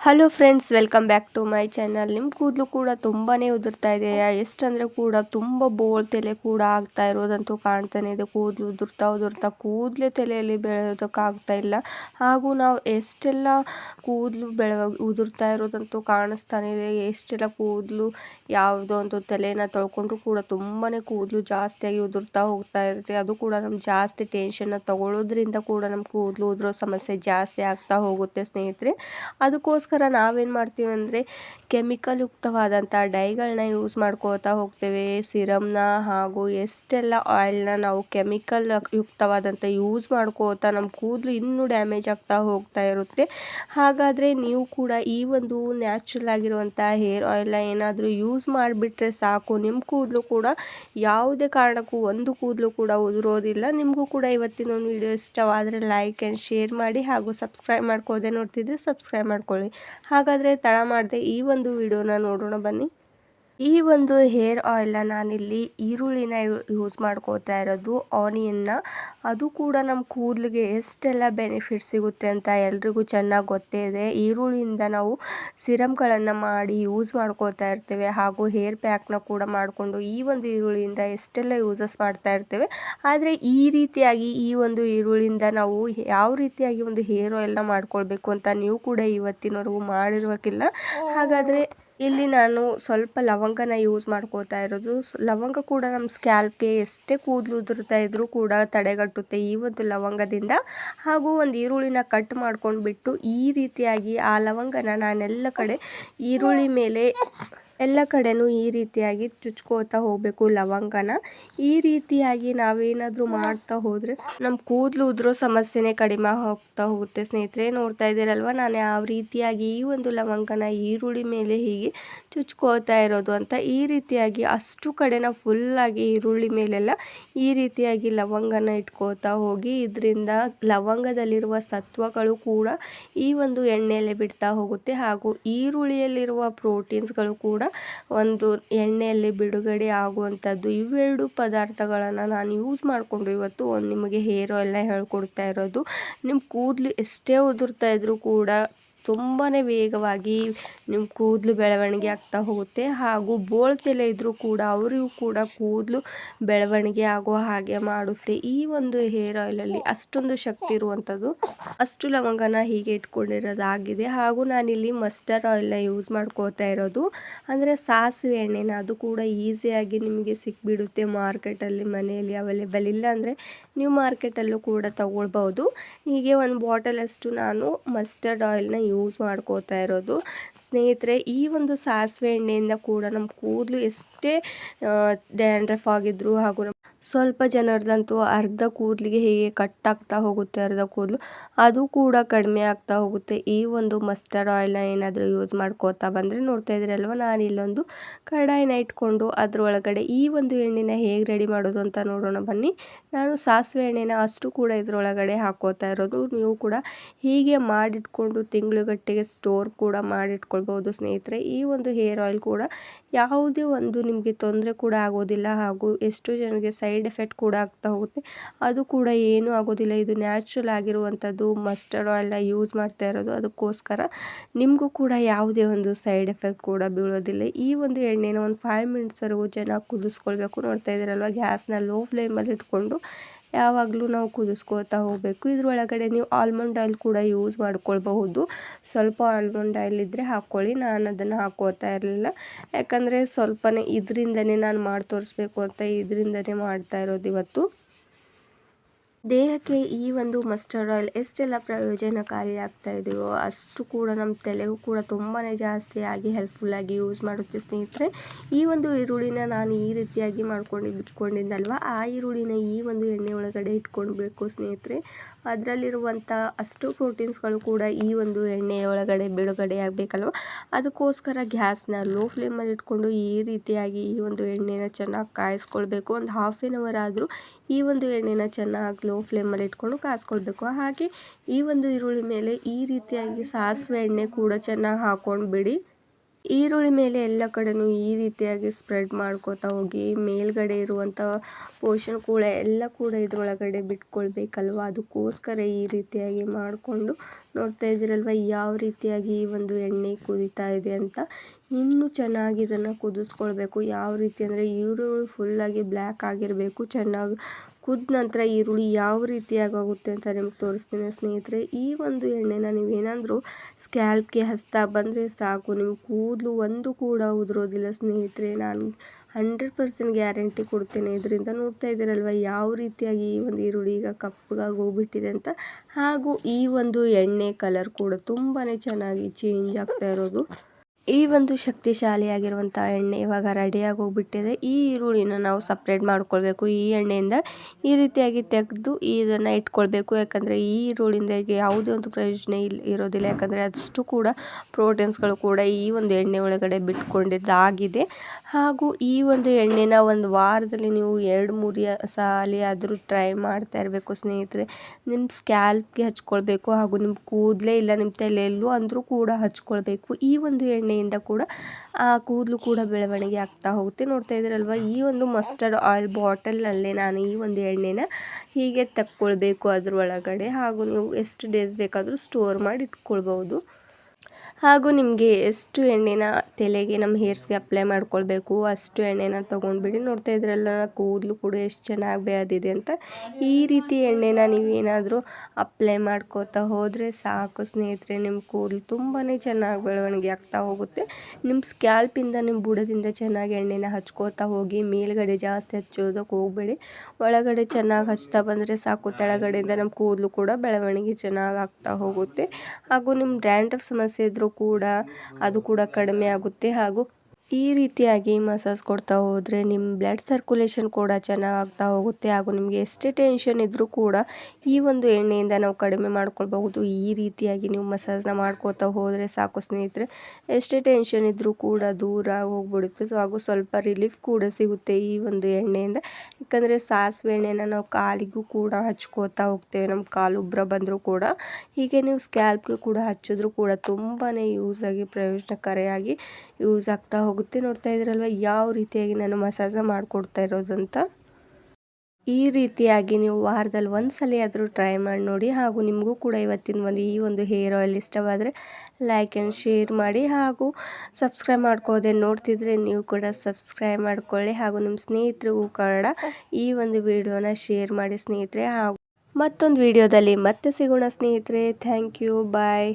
Hello friends welcome back to my channel ನಿಮ್ಮ ಕೂದಲು ಕೂಡ ತುಂಬಾ ಉದುರ್ತಾ ಇದೆ ಎಷ್ಟಂದರೆ ಕೂಡ ತುಂಬ ಬೋಳ್ ತಲೆ ಕೂಡ ಆಗ್ತಾ ಇರೋದಂತೂ ಕಾಣ್ತಾನೆ ಇದೆ. ಕೂದಲು ಉದುರ್ತಾ ಉದುರ್ತಾ ಕೂದಲೇ ತಲೆಯಲ್ಲಿ ಬೆಳೆಯೋದಕ್ಕಾಗ್ತಾ ಇಲ್ಲ. ಹಾಗೂ ನಾವು ಎಷ್ಟೆಲ್ಲ ಕೂದಲು ಬೆಳೆ ಉದುರ್ತಾ ಇರೋದಂತೂ ಕಾಣಿಸ್ತಾನೆ ಇದೆ. ಎಷ್ಟೆಲ್ಲ ಕೂದಲು ಯಾವುದೋ ಒಂದು ತಲೆನ ತೊಳ್ಕೊಂಡ್ರು ಕೂಡ ತುಂಬಾ ಕೂದಲು ಜಾಸ್ತಿಯಾಗಿ ಉದುರ್ತಾ ಹೋಗ್ತಾ ಇರುತ್ತೆ. ಅದು ಕೂಡ ನಮ್ಗೆ ಜಾಸ್ತಿ ಟೆನ್ಷನ್ನ ತಗೊಳ್ಳೋದ್ರಿಂದ ಕೂಡ ನಮ್ಮ ಕೂದಲು ಉದುರೋ ಸಮಸ್ಯೆ ಜಾಸ್ತಿ ಆಗ್ತಾ ಹೋಗುತ್ತೆ ಸ್ನೇಹಿತರೆ. ಅದಕ್ಕೋಸ್ಕರ ನಾವೇನು ಮಾಡ್ತೀವಿ ಅಂದರೆ ಕೆಮಿಕಲ್ ಯುಕ್ತವಾದಂಥ ಡೈಗಳನ್ನ ಯೂಸ್ ಮಾಡ್ಕೋತಾ ಹೋಗ್ತೇವೆ. ಸಿರಮ್ನ ಹಾಗೂ ಎಷ್ಟೆಲ್ಲ ಆಯಿಲ್ನ ನಾವು ಕೆಮಿಕಲ್ ಯುಕ್ತವಾದಂಥ ಯೂಸ್ ಮಾಡ್ಕೋತಾ ನಮ್ಮ ಕೂದಲು ಇನ್ನೂ ಡ್ಯಾಮೇಜ್ ಆಗ್ತಾ ಹೋಗ್ತಾ ಇರುತ್ತೆ. ಹಾಗಾದರೆ ನೀವು ಕೂಡ ಈ ಒಂದು ನ್ಯಾಚುರಲ್ ಆಗಿರುವಂಥ ಹೇರ್ ಆಯಿಲ್ನ ಏನಾದರೂ ಯೂಸ್ ಮಾಡಿಬಿಟ್ರೆ ಸಾಕು. ನಿಮ್ಮ ಕೂದಲು ಕೂಡ ಯಾವುದೇ ಕಾರಣಕ್ಕೂ ಒಂದು ಕೂದಲು ಕೂಡ ಉದುರೋದಿಲ್ಲ. ನಿಮಗೂ ಕೂಡ ಇವತ್ತಿನ ಒಂದು ವಿಡಿಯೋ ಇಷ್ಟವಾದರೆ ಲೈಕ್ ಆ್ಯಂಡ್ ಶೇರ್ ಮಾಡಿ ಹಾಗೂ ಸಬ್ಸ್ಕ್ರೈಬ್ ಮಾಡ್ಕೋದೆ ನೋಡ್ತಿದ್ರೆ ಸಬ್ಸ್ಕ್ರೈಬ್ ಮಾಡ್ಕೊಳ್ಳಿ. ಹಾಗಾದರೆ ತಡ ಮಾಡದೆ ಈ ಒಂದು ವಿಡಿಯೋನ ನೋಡೋಣ ಬನ್ನಿ. ಈ ಒಂದು ಹೇರ್ ಆಯಿಲ್ನ ನಾನಿಲ್ಲಿ ಈರುಳ್ಳಿನ ಯೂಸ್ ಮಾಡ್ಕೋತಾ ಇರೋದು ಆನಿಯನ್ನ ಅದು ಕೂಡ ನಮ್ಮ ಕೂದಲಿಗೆ ಎಷ್ಟೆಲ್ಲ ಬೆನಿಫಿಟ್ ಸಿಗುತ್ತೆ ಅಂತ ಎಲ್ರಿಗೂ ಚೆನ್ನಾಗಿ ಗೊತ್ತೇ ಇದೆ. ಈರುಳ್ಳಿಯಿಂದ ನಾವು ಸಿರಮ್ಗಳನ್ನು ಮಾಡಿ ಯೂಸ್ ಮಾಡ್ಕೋತಾ ಇರ್ತೇವೆ. ಹಾಗೂ ಹೇರ್ ಪ್ಯಾಕ್ನ ಕೂಡ ಮಾಡಿಕೊಂಡು ಈ ಒಂದು ಈರುಳ್ಳಿಯಿಂದ ಎಷ್ಟೆಲ್ಲ ಯೂಸಸ್ ಮಾಡ್ತಾ ಇರ್ತೇವೆ. ಆದರೆ ಈ ರೀತಿಯಾಗಿ ಈ ಒಂದು ಈರುಳ್ಳಿಯಿಂದ ನಾವು ಯಾವ ರೀತಿಯಾಗಿ ಒಂದು ಹೇರ್ ಆಯಿಲ್ನ ಮಾಡ್ಕೊಳ್ಬೇಕು ಅಂತ ನೀವು ಕೂಡ ಇವತ್ತಿನವರೆಗೂ ಮಾಡಿರೋಕ್ಕಿಲ್ಲ ಹಾಗಾದರೆ ಇಲ್ಲಿ ನಾನು ಸ್ವಲ್ಪ ಲವಂಗನ ಯೂಸ್ ಮಾಡ್ಕೋತಾ ಇರೋದು. ಲವಂಗ ಕೂಡ ನಮ್ಮ ಸ್ಕ್ಯಾಲ್ಪ್ಗೆ ಎಷ್ಟೇ ಕೂದಲು ಉದುರ್ತಾ ಇದ್ರೂ ಕೂಡ ತಡೆಗಟ್ಟುತ್ತೆ ಈ ಒಂದು ಲವಂಗದಿಂದ. ಹಾಗೂ ಒಂದು ಈರುಳ್ಳಿನ ಕಟ್ ಮಾಡ್ಕೊಂಡು ಬಿಟ್ಟು ಈ ರೀತಿಯಾಗಿ ಆ ಲವಂಗನ ನಾನೆಲ್ಲ ಕಡೆ ಈರುಳ್ಳಿ ಮೇಲೆ ಎಲ್ಲ ಕಡೆನೂ ಈ ರೀತಿಯಾಗಿ ಚುಚ್ಕೋತಾ ಹೋಗಬೇಕು ಲವಂಗನ. ಈ ರೀತಿಯಾಗಿ ನಾವೇನಾದರೂ ಮಾಡ್ತಾ ಹೋದರೆ ನಮ್ಮ ಕೂದಲು ಉದುರೋ ಸಮಸ್ಯೆನೇ ಕಡಿಮೆ ಹೋಗ್ತಾ ಹೋಗುತ್ತೆ. ಸ್ನೇಹಿತರೆ, ನೋಡ್ತಾ ಇದ್ದೀರಲ್ವ? ನಾನು ಯಾವ ರೀತಿಯಾಗಿ ಈ ಒಂದು ಲವಂಗನ ಈರುಳ್ಳಿ ಮೇಲೆ ಹೀಗೆ ಚುಚ್ಕೋತಾ ಇರೋದು ಅಂತ. ಈ ರೀತಿಯಾಗಿ ಅಷ್ಟು ಕಡೆನ ಫುಲ್ಲಾಗಿ ಈರುಳ್ಳಿ ಮೇಲೆಲ್ಲ ಈ ರೀತಿಯಾಗಿ ಲವಂಗನ ಇಟ್ಕೋತಾ ಹೋಗಿ, ಇದರಿಂದ ಲವಂಗದಲ್ಲಿರುವ ಸತ್ವಗಳು ಕೂಡ ಈ ಒಂದು ಎಣ್ಣೆಯಲ್ಲಿ ಬಿಡ್ತಾ ಹೋಗುತ್ತೆ. ಹಾಗೂ ಈರುಳ್ಳಿಯಲ್ಲಿರುವ ಪ್ರೋಟೀನ್ಸ್ಗಳು ಕೂಡ ಒಂದು ಎಣ್ಣೆಯಲ್ಲಿ ಬಿಡುಗಡೆ ಆಗುವಂಥದ್ದು, ಇವೆರಡು ಪದಾರ್ಥಗಳನ್ನು ನಾನು ಯೂಸ್ ಮಾಡಿಕೊಂಡು ಇವತ್ತು ಒಂದು ನಿಮಗೆ ಹೇರ್ ಆಯಿಲ್ನ ಹೇಳ್ಕೊಡ್ತಾ ಇರೋದು. ನಿಮ್ಮ ಕೂದಲು ಎಷ್ಟೇ ಉದುರ್ತಾ ಇದ್ದರೂ ಕೂಡ ತುಂಬಾ ವೇಗವಾಗಿ ನಿಮ್ಮ ಕೂದಲು ಬೆಳವಣಿಗೆ ಆಗ್ತಾ ಹೋಗುತ್ತೆ. ಹಾಗೂ ಬೋಳ್ತಲೆ ಇದ್ದರೂ ಕೂಡ ಅವರಿಗೂ ಕೂಡ ಕೂದಲು ಬೆಳವಣಿಗೆ ಆಗೋ ಹಾಗೆ ಮಾಡುತ್ತೆ. ಈ ಒಂದು ಹೇರ್ ಆಯಿಲಲ್ಲಿ ಅಷ್ಟೊಂದು ಶಕ್ತಿ ಇರುವಂಥದ್ದು ಅಷ್ಟು ಲವಂಗನ ಹೀಗೆ ಇಟ್ಕೊಂಡಿರೋದಾಗಿದೆ. ಹಾಗೂ ನಾನಿಲ್ಲಿ ಮಸ್ಟರ್ಡ್ ಆಯಿಲ್ನ ಯೂಸ್ ಮಾಡ್ಕೋತಾ ಇರೋದು. ಅಂದರೆ ಸಾಸಿವೆ ಎಣ್ಣೆನ ಅದು ಕೂಡ ಈಸಿಯಾಗಿ ನಿಮಗೆ ಸಿಕ್ಬಿಡುತ್ತೆ ಮಾರ್ಕೆಟಲ್ಲಿ ಮನೆಯಲ್ಲಿ ಅವೈಲೇಬಲ್ ಇಲ್ಲ ಅಂದರೆ ನೀವು ಮಾರ್ಕೆಟಲ್ಲೂ ಕೂಡ ತಗೊಳ್ಬೋದು. ಹೀಗೆ ಒಂದು ಬಾಟಲಷ್ಟು ನಾನು ಮಸ್ಟರ್ಡ್ ಆಯಿಲ್ನ ಯೂಸ್ ಮಾಡ್ಕೋತಾ ಇರೋದು. ಸ್ನೇಹಿತರೆ, ಈ ಒಂದು ಸಾಸಿವೆ ಎಣ್ಣೆಯಿಂದ ಕೂಡ ನಮ್ಮ ಕೂದಲು ಎಷ್ಟೇ ಡ್ಯಾಂಡ್ರಫ್ ಆಗಿದ್ರು ಹಾಗೂ ಸ್ವಲ್ಪ ಜನರದಂತೂ ಅರ್ಧ ಕೂದಲಿಗೆ ಕಟ್ ಕಟ್ಟಾಗ್ತಾ ಹೋಗುತ್ತೆ, ಅರ್ಧ ಕೂದಲು, ಅದು ಕೂಡ ಕಡಿಮೆ ಆಗ್ತಾ ಹೋಗುತ್ತೆ. ಈ ಒಂದು ಮಸ್ಟರ್ಡ್ ಆಯಿಲ್ನ ಏನಾದರೂ ಯೂಸ್ ಮಾಡ್ಕೋತಾ ಬಂದರೆ ನೋಡ್ತಾ ಇದ್ದೀರಲ್ವ, ನಾನು ಇಲ್ಲೊಂದು ಕಡಾಯಿನ ಇಟ್ಕೊಂಡು ಅದರೊಳಗಡೆ ಈ ಒಂದು ಎಣ್ಣೆನ ಹೇಗೆ ರೆಡಿ ಮಾಡೋದು ಅಂತ ನೋಡೋಣ ಬನ್ನಿ. ನಾನು ಸಾಸಿವೆ ಎಣ್ಣೆನ ಅಷ್ಟು ಕೂಡ ಇದರೊಳಗಡೆ ಹಾಕೋತಾ ಇರೋದು. ನೀವು ಕೂಡ ಹೀಗೆ ಮಾಡಿಟ್ಕೊಂಡು ತಿಂಗಳುಗಟ್ಟಿಗೆ ಸ್ಟೋರ್ ಕೂಡ ಮಾಡಿಟ್ಕೊಳ್ಬೋದು ಸ್ನೇಹಿತರೆ. ಈ ಒಂದು ಹೇರ್ ಆಯಿಲ್ ಕೂಡ ಯಾವುದೇ ಒಂದು ನಿಮಗೆ ತೊಂದರೆ ಕೂಡ ಆಗೋದಿಲ್ಲ ಹಾಗೂ ಎಷ್ಟೋ ಜನರಿಗೆ ಸೈಡ್ ಎಫೆಕ್ಟ್ ಕೂಡ ಆಗ್ತಾ ಹೋಗುತ್ತೆ. ಅದು ಕೂಡ ಏನೂ ಆಗೋದಿಲ್ಲ. ಇದು ನ್ಯಾಚುರಲ್ ಆಗಿರುವಂಥದ್ದು ಮಸ್ಟರ್ಡ್ ಆಯಿಲ್ನ ಯೂಸ್ ಮಾಡ್ತಾ ಇರೋದು. ಅದಕ್ಕೋಸ್ಕರ ನಿಮಗೂ ಕೂಡ ಯಾವುದೇ ಒಂದು ಸೈಡ್ ಎಫೆಕ್ಟ್ ಕೂಡ ಬೀಳೋದಿಲ್ಲ. ಈ ಒಂದು ಎಣ್ಣೆನ ಒಂದು ಫೈವ್ ಮಿನಿಟ್ಸ್ವರೆಗೂ ಚೆನ್ನಾಗಿ ಕುದಿಸ್ಕೊಳ್ಬೇಕು. ನೋಡ್ತಾ ಇದ್ದೀರಲ್ವ? ಗ್ಯಾಸ್ನ ಲೋ ಫ್ಲೇಮಲ್ಲಿ ಇಟ್ಕೊಂಡು ಯಾವಾಗಲೂ ನಾವು ಕುದಿಸ್ಕೋತಾ ಹೋಗಬೇಕು. ಇದರೊಳಗಡೆ ನೀವು ಆಲ್ಮಂಡ್ ಆಯಿಲ್ ಕೂಡ ಯೂಸ್ ಮಾಡ್ಕೊಳ್ಬಹುದು. ಸ್ವಲ್ಪ ಆಲ್ಮಂಡ್ ಆಯಿಲ್ ಇದ್ದರೆ ಹಾಕ್ಕೊಳ್ಳಿ. ನಾನು ಅದನ್ನು ಹಾಕೋತಾ ಇರಲಿಲ್ಲ. ಯಾಕಂದರೆ ಸ್ವಲ್ಪನೇ ಇದರಿಂದನೇ ನಾನು ಮಾಡಿ ತೋರಿಸ್ಬೇಕು ಅಂತ ಇದರಿಂದನೇ ಮಾಡ್ತಾ ಇರೋದು ಇವತ್ತು. ದೇಹಕ್ಕೆ ಈ ಒಂದು ಮಸ್ಟರ್ಡ್ ಆಯಿಲ್ ಎಷ್ಟೆಲ್ಲ ಪ್ರಯೋಜನಕಾರಿ ಆಗ್ತಾ ಇದೆಯೋ ಅಷ್ಟು ಕೂಡ ನಮ್ಮ ತಲೆಗೂ ಕೂಡ ತುಂಬಾ ಜಾಸ್ತಿಯಾಗಿ ಹೆಲ್ಪ್ಫುಲ್ಲಾಗಿ ಯೂಸ್ ಮಾಡುತ್ತೆ ಸ್ನೇಹಿತರೆ. ಈ ಒಂದು ಈರುಳ್ಳಿನ ನಾನು ಈ ರೀತಿಯಾಗಿ ಮಾಡ್ಕೊಂಡು ಬಿಟ್ಕೊಂಡಿದ್ದಲ್ವ ಆ ಈರುಳ್ಳಿನ ಈ ಒಂದು ಎಣ್ಣೆ ಒಳಗಡೆ ಇಟ್ಕೊಳ್ಬೇಕು ಸ್ನೇಹಿತರೆ. ಅದರಲ್ಲಿರುವಂಥ ಅಷ್ಟು ಪ್ರೋಟೀನ್ಸ್ಗಳು ಕೂಡ ಈ ಒಂದು ಎಣ್ಣೆಯ ಒಳಗಡೆ ಬಿಡುಗಡೆ ಆಗಬೇಕಲ್ವ? ಅದಕ್ಕೋಸ್ಕರ ಗ್ಯಾಸ್ನ ಲೋ ಫ್ಲೇಮಲ್ಲಿ ಇಟ್ಕೊಂಡು ಈ ರೀತಿಯಾಗಿ ಈ ಒಂದು ಎಣ್ಣೆನ ಚೆನ್ನಾಗಿ ಕಾಯಿಸ್ಕೊಳ್ಬೇಕು. ಒಂದು ಹಾಫ್ ಆನ್ ಅವರ್ ಆದರೂ ಈ ಒಂದು ಎಣ್ಣೆನ ಚೆನ್ನಾಗಿ ಲೋ ಫ್ಲೇಮಲ್ಲಿ ಇಟ್ಕೊಂಡು ಕಾಯಿಸ್ಕೊಳ್ಬೇಕು ಹಾಗೆ ಈ ಒಂದು ಈರುಳ್ಳಿ ಮೇಲೆ ಈ ರೀತಿಯಾಗಿ ಸಾಸಿವೆ ಎಣ್ಣೆ ಕೂಡ ಚೆನ್ನಾಗಿ ಹಾಕ್ಕೊಂಡು ಬಿಡಿ ಈರುಳ್ಳಿ ಮೇಲೆ ಎಲ್ಲ ಕಡೆನೂ ಈ ರೀತಿಯಾಗಿ ಸ್ಪ್ರೆಡ್ ಮಾಡ್ಕೋತಾ ಹೋಗಿ, ಮೇಲ್ಗಡೆ ಇರುವಂಥ ಪೋಷನ್ ಕೂಡ ಎಲ್ಲ ಕೂಡ ಇದರೊಳಗಡೆ ಬಿಟ್ಕೊಳ್ಬೇಕಲ್ವ? ಅದಕ್ಕೋಸ್ಕರ ಈ ರೀತಿಯಾಗಿ ಮಾಡಿಕೊಂಡು ನೋಡ್ತಾ ಇದ್ದೀರಲ್ವ? ಯಾವ ರೀತಿಯಾಗಿ ಈ ಒಂದು ಎಣ್ಣೆ ಕುದೀತಾ ಇದೆ ಅಂತ? ಇನ್ನೂ ಚೆನ್ನಾಗಿ ಇದನ್ನು ಕುದಿಸ್ಕೊಳ್ಬೇಕು. ಯಾವ ರೀತಿ ಅಂದರೆ ಈರುಳ್ಳಿ ಫುಲ್ಲಾಗಿ ಬ್ಲ್ಯಾಕ್ ಆಗಿರಬೇಕು. ಚೆನ್ನಾಗಿ ಕುದ್ದ ನಂತರ ಈರುಳ್ಳಿ ಯಾವ ರೀತಿಯಾಗಿ ಆಗುತ್ತೆ ಅಂತ ನಿಮ್ಗೆ ತೋರಿಸ್ತೀನಿ ಸ್ನೇಹಿತರೆ. ಈ ಒಂದು ಎಣ್ಣೆನ ನೀವೇನಾದರೂ ಸ್ಕ್ಯಾಲ್ಪ್ಗೆ ಹಸ್ತಾ ಬಂದರೆ ಸಾಕು. ನಿಮ್ಮ ಕೂದಲು ಒಂದು ಕೂಡ ಉದುರೋದಿಲ್ಲ ಸ್ನೇಹಿತರೆ. ನಾನು ಹಂಡ್ರೆಡ್ ಪರ್ಸೆಂಟ್ ಗ್ಯಾರಂಟಿ ಕೊಡ್ತೇನೆ. ಇದರಿಂದ ನೋಡ್ತಾ ಇದ್ದೀರಲ್ವ ಯಾವ ರೀತಿಯಾಗಿ ಈ ಒಂದು ಈರುಳ್ಳಿ ಈಗ ಕಪ್ಪಗಾಗಿ ಹೋಗ್ಬಿಟ್ಟಿದೆ ಅಂತ. ಹಾಗೂ ಈ ಒಂದು ಎಣ್ಣೆ ಕಲರ್ ಕೂಡ ತುಂಬಾ ಚೆನ್ನಾಗಿ ಚೇಂಜ್ ಆಗ್ತಾ ಇರೋದು. ಈ ಒಂದು ಶಕ್ತಿಶಾಲಿಯಾಗಿರುವಂಥ ಎಣ್ಣೆ ಇವಾಗ ರೆಡಿಯಾಗಿ ಹೋಗ್ಬಿಟ್ಟಿದೆ. ಈ ಈರುಳ್ಳಿನ ನಾವು ಸಪ್ರೇಟ್ ಮಾಡ್ಕೊಳ್ಬೇಕು. ಈ ಎಣ್ಣೆಯಿಂದ ಈ ರೀತಿಯಾಗಿ ತೆಗೆದು ಇದನ್ನು ಇಟ್ಕೊಳ್ಬೇಕು. ಯಾಕಂದರೆ ಈ ಈರುಳ್ಳಿಯಿಂದ ಯಾವುದೇ ಒಂದು ಪ್ರಯೋಜನ ಇಲ್ಲ ಇರೋದಿಲ್ಲ. ಯಾಕಂದರೆ ಅಷ್ಟು ಕೂಡ ಪ್ರೋಟೀನ್ಸ್ಗಳು ಕೂಡ ಈ ಒಂದು ಎಣ್ಣೆ ಒಳಗಡೆ ಬಿಟ್ಕೊಂಡಿದ್ದಾಗಿದೆ. ಹಾಗೂ ಈ ಒಂದು ಎಣ್ಣೆನ ಒಂದು ವಾರದಲ್ಲಿ ನೀವು ಎರಡು ಮೂರು ಸಾಲಿ ಆದರೂ ಟ್ರೈ ಮಾಡ್ತಾ ಇರಬೇಕು ಸ್ನೇಹಿತರೆ. ನಿಮ್ಮ ಸ್ಕ್ಯಾಲ್ಪ್ಗೆ ಹಚ್ಕೊಳ್ಬೇಕು ಹಾಗೂ ನಿಮ್ಮ ಕೂದಲೇ ಇಲ್ಲ ನಿಮ್ಮ ತಲೆಯಲ್ಲೂ ಅಂದರೂ ಕೂಡ ಹಚ್ಕೊಳ್ಬೇಕು. ಈ ಒಂದು ಎಣ್ಣೆಯಿಂದ ಕೂಡ ಆ ಕೂದಲು ಕೂಡ ಬೆಳವಣಿಗೆ ಆಗ್ತಾ ಹೋಗುತ್ತೆ. ನೋಡ್ತಾ ಇದ್ದೀರಲ್ವ, ಈ ಒಂದು ಮಸ್ಟರ್ಡ್ ಆಯಿಲ್ ಬಾಟಲ್ನಲ್ಲೇ ನಾನು ಈ ಒಂದು ಎಣ್ಣೆನ ಹೀಗೆ ತಕ್ಕೊಳ್ಬೇಕು ಅದರೊಳಗಡೆ ಹಾಗೂ ನೀವು ಎಷ್ಟು ಡೇಸ್ ಬೇಕಾದರೂ ಸ್ಟೋರ್ ಮಾಡಿ ಇಟ್ಕೊಳ್ಬೋದು ಹಾಗೂ ನಿಮಗೆ ಎಷ್ಟು ಎಣ್ಣೆನ ತಲೆಗೆ ನಮ್ಮ ಹೇರ್ಸ್ಗೆ ಅಪ್ಲೈ ಮಾಡ್ಕೊಳ್ಬೇಕು, ಅಷ್ಟು ಎಣ್ಣೆನ ತೊಗೊಂಡ್ಬಿಡಿ. ನೋಡ್ತಾ ಇದ್ರಲ್ಲ, ಕೂದಲು ಕೂಡ ಎಷ್ಟು ಚೆನ್ನಾಗಿ ಬೇದಿದೆ ಅಂತ. ಈ ರೀತಿ ಎಣ್ಣೆನ ನೀವೇನಾದರೂ ಅಪ್ಲೈ ಮಾಡ್ಕೋತಾ ಹೋದರೆ ಸಾಕು ಸ್ನೇಹಿತರೆ ನಿಮ್ಮ ಕೂದಲು ತುಂಬಾ ಚೆನ್ನಾಗಿ ಬೆಳವಣಿಗೆ ಆಗ್ತಾ ಹೋಗುತ್ತೆ. ನಿಮ್ಮ ಸ್ಕ್ಯಾಲ್ಪಿಂದ ನಿಮ್ಮ ಬುಡದಿಂದ ಚೆನ್ನಾಗಿ ಎಣ್ಣೆನ ಹಚ್ಕೋತಾ ಹೋಗಿ, ಮೇಲ್ಗಡೆ ಜಾಸ್ತಿ ಹಚ್ಚೋದಕ್ಕೆ ಹೋಗಬೇಡಿ. ಒಳಗಡೆ ಚೆನ್ನಾಗಿ ಹಚ್ತಾ ಬಂದರೆ ಸಾಕು, ತೆಳಗಡೆಯಿಂದ ನಮ್ಮ ಕೂದಲು ಕೂಡ ಬೆಳವಣಿಗೆ ಚೆನ್ನಾಗಿ ಆಗ್ತಾ ಹೋಗುತ್ತೆ. ಹಾಗೂ ನಿಮ್ಮ ಡ್ಯಾಂಡ್ರಫ್ ಸಮಸ್ಯೆ ಇದ್ದರೂ ಕೂಡ ಅದು ಕೂಡ ಕಡಿಮೆ ಆಗುತ್ತೆ ಹಾಗೂ ಈ ರೀತಿಯಾಗಿ ಮಸಾಜ್ ಕೊಡ್ತಾ ಹೋದರೆ ನಿಮ್ಮ ಬ್ಲಡ್ ಸರ್ಕ್ಯುಲೇಷನ್ ಕೂಡ ಚೆನ್ನಾಗ್ತಾ ಹೋಗುತ್ತೆ ಹಾಗೂ ನಿಮಗೆ ಎಷ್ಟೇ ಟೆನ್ಷನ್ ಇದ್ದರೂ ಕೂಡ ಈ ಒಂದು ಎಣ್ಣೆಯಿಂದ ನಾವು ಕಡಿಮೆ ಮಾಡ್ಕೊಳ್ಬಹುದು. ಈ ರೀತಿಯಾಗಿ ನೀವು ಮಸಾಜ್ನ ಮಾಡ್ಕೋತಾ ಹೋದರೆ ಸಾಕು ಸ್ನೇಹಿತರೆ. ಎಷ್ಟೇ ಟೆನ್ಷನ್ ಇದ್ದರೂ ಕೂಡ ದೂರ ಹೋಗ್ಬಿಡುತ್ತೆ. ಸೊ ಹಾಗೂ ಸ್ವಲ್ಪ ರಿಲೀಫ್ ಕೂಡ ಸಿಗುತ್ತೆ ಈ ಒಂದು ಎಣ್ಣೆಯಿಂದ. ಯಾಕಂದರೆ ಸಾಸಿವೆ ಎಣ್ಣೆನ ನಾವು ಕಾಲಿಗೂ ಕೂಡ ಹಚ್ಕೋತಾ ಹೋಗ್ತೇವೆ. ನಮ್ಮ ಕಾಲು ಉಬ್ರ ಬಂದರೂ ಕೂಡ. ಹೀಗೆ ನೀವು ಸ್ಕ್ಯಾಲ್ಪ್ಗೆ ಕೂಡ ಹಚ್ಚಿದ್ರೂ ಕೂಡ ತುಂಬಾ ಯೂಸ್ ಆಗಿ ಪ್ರಯೋಜನಕಾರಿಯಾಗಿ ಯೂಸ್ ಆಗ್ತಾ ಹೋಗುತ್ತೆ. ಆಗುತ್ತೆ ನೋಡ್ತಾ ಇದ್ರಲ್ವ ಯಾವ ರೀತಿಯಾಗಿ ನಾನು ಮಸಾಜ ಮಾಡಿಕೊಡ್ತಾ ಅಂತ? ಈ ರೀತಿಯಾಗಿ ನೀವು ವಾರದಲ್ಲಿ ಒಂದು ಸಲ ಆದರೂ ಟ್ರೈ ಮಾಡಿ ನೋಡಿ. ಹಾಗೂ ನಿಮಗೂ ಕೂಡ ಇವತ್ತಿನ ಒಂದು ಈ ಒಂದು ಹೇರ್ ಆಯಿಲ್ ಇಷ್ಟವಾದರೆ ಲೈಕ್ ಆ್ಯಂಡ್ ಶೇರ್ ಮಾಡಿ. ಹಾಗೂ ಸಬ್ಸ್ಕ್ರೈಬ್ ಮಾಡ್ಕೋದೆ ನೋಡ್ತಿದ್ರೆ ನೀವು ಕೂಡ ಸಬ್ಸ್ಕ್ರೈಬ್ ಮಾಡ್ಕೊಳ್ಳಿ. ಹಾಗೂ ನಿಮ್ಮ ಸ್ನೇಹಿತರಿಗೂ ಕೂಡ ಈ ಒಂದು ವಿಡಿಯೋನ ಶೇರ್ ಮಾಡಿ ಸ್ನೇಹಿತರೆ. ಹಾಗೂ ಮತ್ತೊಂದು ವಿಡಿಯೋದಲ್ಲಿ ಮತ್ತೆ ಸಿಗೋಣ ಸ್ನೇಹಿತರೆ. Thank you bye